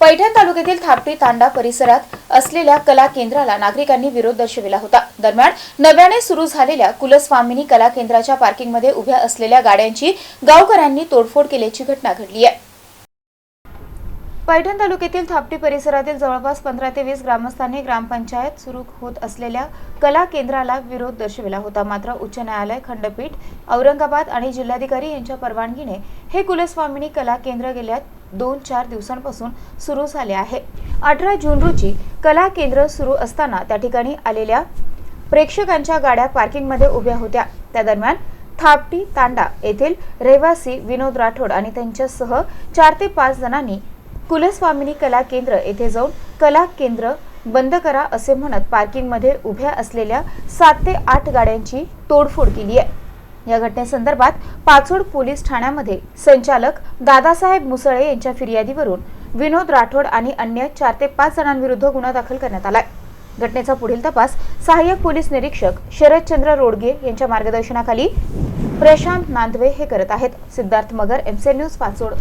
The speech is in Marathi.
पैठण तालुक्यातील थापटी तांडा परिसरात असलेल्या कला केंद्राला नागरिकांनी विरोध दर्शविला होता. दरम्यान नव्याने सुरू झालेल्या कुलस्वामिनी कला केंद्राच्या पार्किंगमध्ये उभ्या असलेल्या गाड्यांची गावकऱ्यांनी तोडफोड केल्याची घटना घडली आहे. पैठण तालुक्यातील थापटी परिसरातील जवळपास पंधरा ते वीस ग्रामस्थांनी ग्रामपंचायत सुरू होत असलेल्या कला केंद्राला विरोध दर्शविला होता. मात्र उच्च न्यायालय खंडपीठ औरंगाबाद आणि जिल्हाधिकारी यांच्या परवानगीने हे कुलस्वामिनी कला केंद्र गेल्या दोन चार दिवसांपासून सुरू झाले आहे. अठरा जून रोजी कला केंद्र सुरू असताना त्या ठिकाणी आलेल्या प्रेक्षकांच्या गाड्या पार्किंगमध्ये उभ्या होत्या. त्या दरम्यान थापटी तांडा येथील रहिवासी विनोद राठोड आणि त्यांच्यासह चार ते पाच जणांनी कुलस्वामिनी कला केंद्र येथे जाऊन कला केंद्र बंद करा असे म्हणत पार्किंगमध्ये उभ्या असलेल्या सात ते आठ गाड्यांची तोडफोड केली आहे. या घटनेसंदर्भात पाचोड पोलीस ठाण्यामध्ये संचालक दादासाहेब मुसळे यांच्या फिर्यादीवरून विनोद राठोड आणि अन्य चार ते पाच जणांविरुद्ध गुन्हा दाखल करण्यात आलाय. घटनेचा पुढील तपास सहाय्यक पोलीस निरीक्षक शरदचंद्र रोडगे यांच्या मार्गदर्शनाखाली प्रशांत नांदवे हे करत आहेत. सिद्धार्थ मगर एमसे न्यूज पाचोड.